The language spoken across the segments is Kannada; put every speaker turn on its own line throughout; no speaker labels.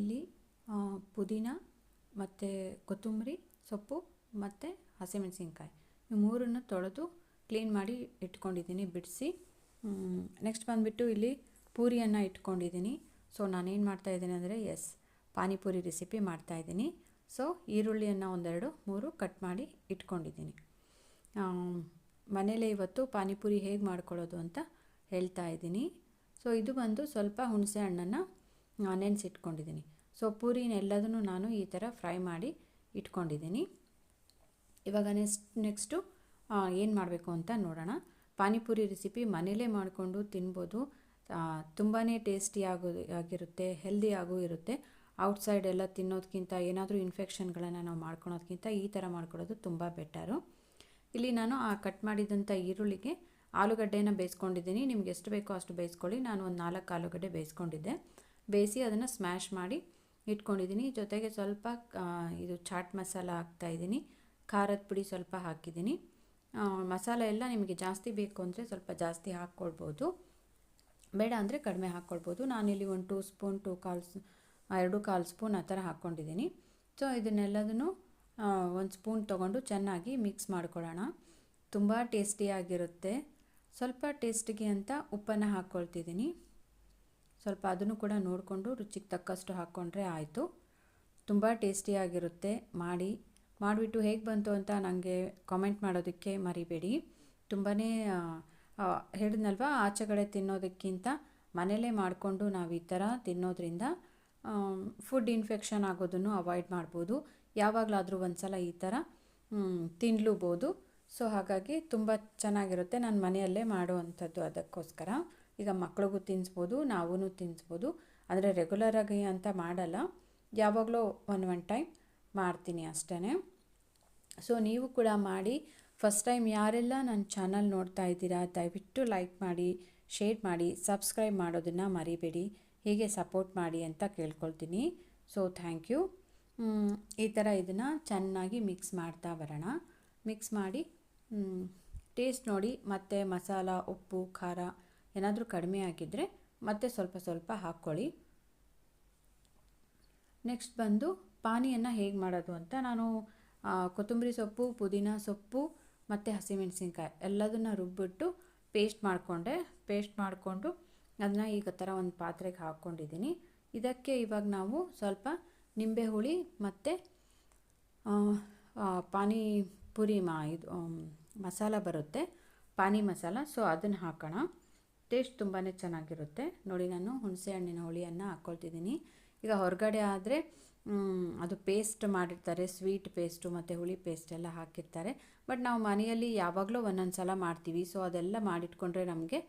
ಇಲ್ಲಿ ಪುದೀನ ಮತ್ತು ಕೊತ್ತಂಬರಿ, ಸೊಪ್ಪು ಮತ್ತು ಹಸಿಮೆಣಸಿನ್ಕಾಯಿ. ಈ ಮೂರನ್ನು ತೊಳೆದು ಕ್ಲೀನ್ ಮಾಡಿ ಇಟ್ಕೊಂಡಿದ್ದೀನಿ, ಬಿಡಿಸಿ. ನೆಕ್ಸ್ಟ್ ಬಂದುಬಿಟ್ಟು ಇಲ್ಲಿ ಪೂರಿಯನ್ನು ಇಟ್ಕೊಂಡಿದ್ದೀನಿ. ಸೊ, ನಾನೇನು ಮಾಡ್ತಾಯಿದ್ದೀನಿ ಅಂದರೆ ಎಸ್ ಪಾನಿಪುರಿ ರೆಸಿಪಿ ಮಾಡ್ತಾಯಿದ್ದೀನಿ ಸೊ, ಈರುಳ್ಳಿಯನ್ನು ಒಂದೆರಡು, ಮೂರು ಕಟ್ ಮಾಡಿ ಇಟ್ಕೊಂಡಿದ್ದೀನಿ. ಮನೇಲೇ ಇವತ್ತು ಪಾನಿಪುರಿ ಹೇಗೆ ಮಾಡ್ಕೊಳ್ಳೋದು ಅಂತ ಹೇಳ್ತಾ ಇದ್ದೀನಿ. ಸೊ, ಇದು ಬಂದು ಸ್ವಲ್ಪ ಹುಣಸೆ ಹಣ್ಣನ್ನು ನೆನೆಸಿಟ್ಕೊಂಡಿದ್ದೀನಿ ಸೊ ಪೂರಿನೆಲ್ಲದನ್ನು ನಾನು ಈ ಥರ ಫ್ರೈ ಮಾಡಿ ಇಟ್ಕೊಂಡಿದ್ದೀನಿ. ಇವಾಗ ನೆಕ್ಸ್ಟ್, ನೆಕ್ಸ್ಟು ಏನು ಮಾಡಬೇಕು ಅಂತ ನೋಡೋಣ. ಪಾನಿಪುರಿ ರೆಸಿಪಿ ಮನೇಲೇ ಮಾಡಿಕೊಂಡು ತಿನ್ಬೋದು. ತುಂಬಾ ಟೇಸ್ಟಿ ಆಗೋ, ಆಗಿರುತ್ತೆ, ಹೆಲ್ದಿ ಆಗೂ ಇರುತ್ತೆ. ಔಟ್ಸೈಡ್ ಎಲ್ಲ ತಿನ್ನೋದಕ್ಕಿಂತ ಏನಾದರೂ ಇನ್ಫೆಕ್ಷನ್ಗಳನ್ನು ನಾವು ಮಾಡ್ಕೊಳೋದಕ್ಕಿಂತ ಈ ಥರ ಮಾಡ್ಕೊಡೋದು ತುಂಬ ಬೆಟರು. ಇಲ್ಲಿ ನಾನು ಆ ಕಟ್ ಮಾಡಿದಂಥ ಈರುಳ್ಳಿಗೆ ಆಲೂಗಡ್ಡೆನ ಬೇಯಿಸ್ಕೊಂಡಿದ್ದೀನಿ. ನಿಮ್ಗೆ ಎಷ್ಟು ಬೇಕೋ ಅಷ್ಟು ಬೇಯಿಸ್ಕೊಳ್ಳಿ. ನಾನು ಒಂದು ನಾಲ್ಕು ಆಲೂಗಡ್ಡೆ ಬೇಯಿಸ್ಕೊಂಡಿದ್ದೆ. ಬೇಯಿಸಿ ಅದನ್ನು ಸ್ಮ್ಯಾಶ್ ಮಾಡಿ ಇಟ್ಕೊಂಡಿದ್ದೀನಿ. ಜೊತೆಗೆ ಸ್ವಲ್ಪ ಇದು ಚಾಟ್ ಮಸಾಲ ಹಾಕ್ತಾಯಿದ್ದೀನಿ ಖಾರದ ಪುಡಿ ಸ್ವಲ್ಪ ಹಾಕಿದ್ದೀನಿ. ಮಸಾಲೆ ಎಲ್ಲ ನಿಮಗೆ ಜಾಸ್ತಿ ಬೇಕು ಅಂದರೆ ಸ್ವಲ್ಪ ಜಾಸ್ತಿ ಹಾಕ್ಕೊಳ್ಬೋದು. ಬೇಡ ಅಂದರೆ ಕಡಿಮೆ ಹಾಕ್ಕೊಳ್ಬೋದು. ನಾನಿಲ್ಲಿ ಒಂದು ಟೂ ಸ್ಪೂನ್ ಟೂ ಕಾಲು ಎರಡು ಕಾಲು ಸ್ಪೂನ್ ಆ ಥರ ಹಾಕ್ಕೊಂಡಿದ್ದೀನಿ. ಸೊ ಇದನ್ನೆಲ್ಲದನ್ನು ಒಂದು ಸ್ಪೂನ್ ತೊಗೊಂಡು ಚೆನ್ನಾಗಿ ಮಿಕ್ಸ್ ಮಾಡ್ಕೊಳ್ಳೋಣ. ತುಂಬ ಟೇಸ್ಟಿಯಾಗಿರುತ್ತೆ ಸ್ವಲ್ಪ ಟೇಸ್ಟಿಗೆ ಅಂತ ಉಪ್ಪನ್ನು ಹಾಕ್ಕೊಳ್ತಿದ್ದೀನಿ. ಸ್ವಲ್ಪ ಅದನ್ನು ಕೂಡ ನೋಡಿಕೊಂಡು ರುಚಿಗೆ ತಕ್ಕಷ್ಟು ಹಾಕ್ಕೊಂಡ್ರೆ ಆಯಿತು. ತುಂಬ ಟೇಸ್ಟಿಯಾಗಿರುತ್ತೆ ಮಾಡಿ, ಮಾಡಿಬಿಟ್ಟು ಹೇಗೆ ಬಂತು ಅಂತ ನನಗೆ ಕಾಮೆಂಟ್ ಮಾಡೋದಕ್ಕೆ ಮರಿಬೇಡಿ. ತುಂಬಾ ಹೇಳಿದ್ನಲ್ವ, ಆಚೆಗಡೆ ತಿನ್ನೋದಕ್ಕಿಂತ ಮನೇಲೇ ಮಾಡಿಕೊಂಡು ನಾವು ಈ ಥರ ತಿನ್ನೋದ್ರಿಂದ ಫುಡ್ ಇನ್ಫೆಕ್ಷನ್ ಆಗೋದನ್ನು ಅವಾಯ್ಡ್ ಮಾಡ್ಬೋದು. ಯಾವಾಗಲಾದರೂ ಒಂದು ಸಲ ಈ ಥರ ತಿನ್ಲೂಬೋದು. ಸೊ ಹಾಗಾಗಿ ತುಂಬ ಚೆನ್ನಾಗಿರುತ್ತೆ. ನಾನು ಮನೆಯಲ್ಲೇ ಮಾಡುವಂಥದ್ದು ಅದಕ್ಕೋಸ್ಕರ. ಈಗ ಮಕ್ಳಿಗೂ ತಿನ್ನಿಸ್ಬೋದು ನಾವೂ ತಿನ್ನಿಸ್ಬೋದು ಆದರೆ ರೆಗ್ಯುಲರಾಗಿ ಅಂತ ಮಾಡಲ್ಲ. ಯಾವಾಗಲೂ ಒನ್ ಒನ್ ಟೈಮ್ ಮಾಡ್ತೀನಿ ಅಷ್ಟೇ ಸೊ ನೀವು ಕೂಡ ಮಾಡಿ. ಫಸ್ಟ್ ಟೈಮ್ ಯಾರೆಲ್ಲ ನನ್ನ ಚಾನಲ್ ನೋಡ್ತಾ ಇದ್ದೀರಾ, ದಯವಿಟ್ಟು ಲೈಕ್ ಮಾಡಿ ಶೇರ್ ಮಾಡಿ ಸಬ್ಸ್ಕ್ರೈಬ್ ಮಾಡೋದನ್ನು ಮರಿಬೇಡಿ. ಹೀಗೆ ಸಪೋರ್ಟ್ ಮಾಡಿ ಅಂತ ಕೇಳ್ಕೊಳ್ತೀನಿ. ಸೊ ಥ್ಯಾಂಕ್ ಯು ಈ ಥರ ಇದನ್ನು ಚೆನ್ನಾಗಿ ಮಿಕ್ಸ್ ಮಾಡ್ತಾ ಬರೋಣ. ಮಿಕ್ಸ್ ಮಾಡಿ ಟೇಸ್ಟ್ ನೋಡಿ. ಮತ್ತು ಮಸಾಲ, ಉಪ್ಪು, ಖಾರ ಏನಾದರೂ ಕಡಿಮೆ ಆಗಿದ್ದರೆ ಮತ್ತೆ ಸ್ವಲ್ಪ ಸ್ವಲ್ಪ ಹಾಕ್ಕೊಳ್ಳಿ. ನೆಕ್ಸ್ಟ್ ಬಂದು ಪಾನಿಯನ್ನು ಹೇಗೆ ಮಾಡೋದು ಅಂತ ನಾನು ಕೊತ್ತಂಬರಿ ಸೊಪ್ಪು, ಪುದೀನ ಸೊಪ್ಪು ಮತ್ತು ಹಸಿಮೆಣಸಿನ್ಕಾಯಿ ಎಲ್ಲದನ್ನು ರುಬ್ಬಿಟ್ಟು ಪೇಸ್ಟ್ ಮಾಡಿಕೊಂಡೆ. ಪೇಸ್ಟ್ ಮಾಡಿಕೊಂಡು ಅದನ್ನ ಈಗ ಥರ ಒಂದು ಪಾತ್ರೆಗೆ ಹಾಕ್ಕೊಂಡಿದ್ದೀನಿ ಇದಕ್ಕೆ ಇವಾಗ ನಾವು ಸ್ವಲ್ಪ ನಿಂಬೆ ಹುಳಿ ಮತ್ತು ಪಾನಿಪುರಿ ಮಾ, ಇದು ಮಸಾಲ ಬರುತ್ತೆ. ಪಾನಿ ಮಸಾಲ. ಸೊ ಅದನ್ನು ಹಾಕೋಣ. ಟೇಸ್ಟ್ ತುಂಬಾ ಚೆನ್ನಾಗಿರುತ್ತೆ. ನೋಡಿ ನಾನು ಹುಣಸೆ ಹಣ್ಣಿನ ಹುಳಿಯನ್ನು ಹಾಕ್ಕೊಳ್ತಿದ್ದೀನಿ ಈಗ ಹೊರಗಡೆ ಆದರೆ ಅದು ಪೇಸ್ಟ್ ಮಾಡಿರ್ತಾರೆ ಸ್ವೀಟ್ ಪೇಸ್ಟು ಮತ್ತು ಹುಳಿ ಪೇಸ್ಟ್ ಎಲ್ಲ ಹಾಕಿರ್ತಾರೆ. ಬಟ್ ನಾವು ಮನೆಯಲ್ಲಿ ಯಾವಾಗಲೂ ಒಂದೊಂದು ಸಲ ಮಾಡ್ತೀವಿ. ಸೊ ಅದೆಲ್ಲ ಮಾಡಿಟ್ಕೊಂಡ್ರೆ ನಮಗೆ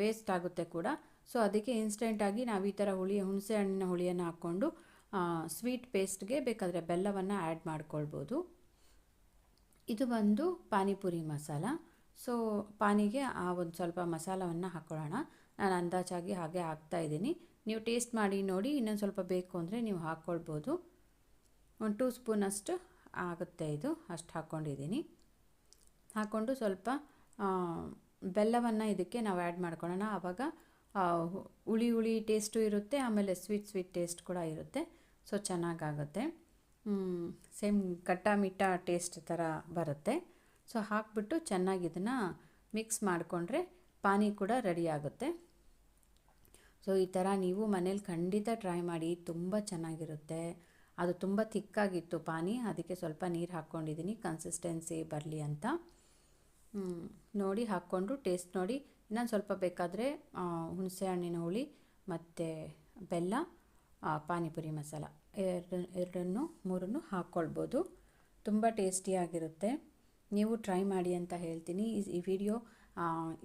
ವೇಸ್ಟ್ ಆಗುತ್ತೆ ಕೂಡ. ಸೊ ಅದಕ್ಕೆ ಇನ್ಸ್ಟೆಂಟಾಗಿ ನಾವು ಈ ಥರ ಹುಳಿ, ಹುಣಸೆ ಹಣ್ಣಿನ ಹುಳಿಯನ್ನು ಹಾಕ್ಕೊಂಡು ಸ್ವೀಟ್ ಪೇಸ್ಟ್ಗೆ ಬೇಕಾದರೆ ಬೆಲ್ಲವನ್ನು ಆ್ಯಡ್ ಮಾಡ್ಕೊಳ್ಬೋದು. ಇದು ಬಂದು ಪಾನಿಪುರಿ ಮಸಾಲ. ಸೊ ಪಾನಿಗೆ ಆ ಒಂದು ಸ್ವಲ್ಪ ಮಸಾಲವನ್ನು ಹಾಕ್ಕೊಳ್ಳೋಣ ನಾನು ಅಂದಾಜಾಗಿ ಹಾಗೆ ಹಾಕ್ತಾ ಇದ್ದೀನಿ. ನೀವು ಟೇಸ್ಟ್ ಮಾಡಿ ನೋಡಿ, ಇನ್ನೊಂದು ಸ್ವಲ್ಪ ಬೇಕು ಅಂದರೆ ನೀವು ಹಾಕ್ಕೊಳ್ಬೋದು ಒಂದು ಟೂ ಸ್ಪೂನ್ ಅಷ್ಟು ಆಗುತ್ತೆ ಇದು. ಅಷ್ಟು ಹಾಕ್ಕೊಂಡಿದ್ದೀನಿ ಹಾಕ್ಕೊಂಡು ಸ್ವಲ್ಪ ಬೆಲ್ಲವನ್ನು ಇದಕ್ಕೆ ನಾವು ಆ್ಯಡ್ ಮಾಡ್ಕೊಳ್ಳೋಣ. ಆವಾಗ ಹುಳಿ ಹುಳಿ ಟೇಸ್ಟು ಇರುತ್ತೆ, ಆಮೇಲೆ ಸ್ವೀಟ್ ಸ್ವೀಟ್ ಟೇಸ್ಟ್ ಕೂಡ ಇರುತ್ತೆ. ಸೊ ಚೆನ್ನಾಗಾಗುತ್ತೆ. ಸೇಮ್ ಕಟ್ಟ ಮಿಟ್ಟ ಟೇಸ್ಟ್ ಥರ ಬರುತ್ತೆ. ಸೊ ಹಾಕ್ಬಿಟ್ಟು ಚೆನ್ನಾಗಿ ಇದನ್ನು ಮಿಕ್ಸ್ ಮಾಡಿಕೊಂಡ್ರೆ ಪಾನಿ ಕೂಡ ರೆಡಿ ಆಗುತ್ತೆ. ಸೊ ಈ ಥರ ನೀವು ಮನೇಲಿ ಖಂಡಿತ ಟ್ರೈ ಮಾಡಿ, ತುಂಬ ಚೆನ್ನಾಗಿರುತ್ತೆ. ಅದು ತುಂಬ ತಿಕ್ಕಾಗಿತ್ತು ಪಾನಿ, ಅದಕ್ಕೆ ಸ್ವಲ್ಪ ನೀರು ಹಾಕ್ಕೊಂಡಿದ್ದೀನಿ ಕನ್ಸಿಸ್ಟೆನ್ಸಿ ಬರಲಿ ಅಂತ. ನೋಡಿ ಹಾಕ್ಕೊಂಡು ಟೇಸ್ಟ್ ನೋಡಿ. ಇನ್ನೊಂದು ಸ್ವಲ್ಪ ಬೇಕಾದರೆ ಹುಣಸೆ ಹಣ್ಣಿನ ಹುಳಿ ಮತ್ತು ಬೆಲ್ಲ ಪಾನಿಪುರಿ ಮಸಾಲ. ಎರಡು, ಎರಡನ್ನು, ಮೂರನ್ನು ಹಾಕ್ಕೊಳ್ಬೋದು ತುಂಬ ಟೇಸ್ಟಿಯಾಗಿರುತ್ತೆ ನೀವು ಟ್ರೈ ಮಾಡಿ ಅಂತ ಹೇಳ್ತೀನಿ. ಈ ವಿಡಿಯೋ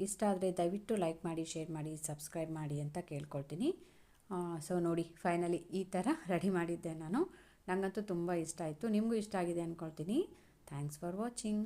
ಇಷ್ಟ ಆದರೆ ದಯವಿಟ್ಟು ಲೈಕ್ ಮಾಡಿ ಶೇರ್ ಮಾಡಿ ಸಬ್ಸ್ಕ್ರೈಬ್ ಮಾಡಿ ಅಂತ ಕೇಳ್ಕೊಳ್ತೀನಿ. ಸೊ ನೋಡಿ ಫೈನಲಿ ಈ ಥರ ರೆಡಿ ಮಾಡಿದ್ದೆ ನಾನು. ನನಗಂತೂ ತುಂಬ ಇಷ್ಟ ಆಯಿತು. ನಿಮಗೂ ಇಷ್ಟ ಆಗಿದೆ ಅಂದ್ಕೊಳ್ತೀನಿ ಥ್ಯಾಂಕ್ಸ್ ಫಾರ್ ವಾಚಿಂಗ್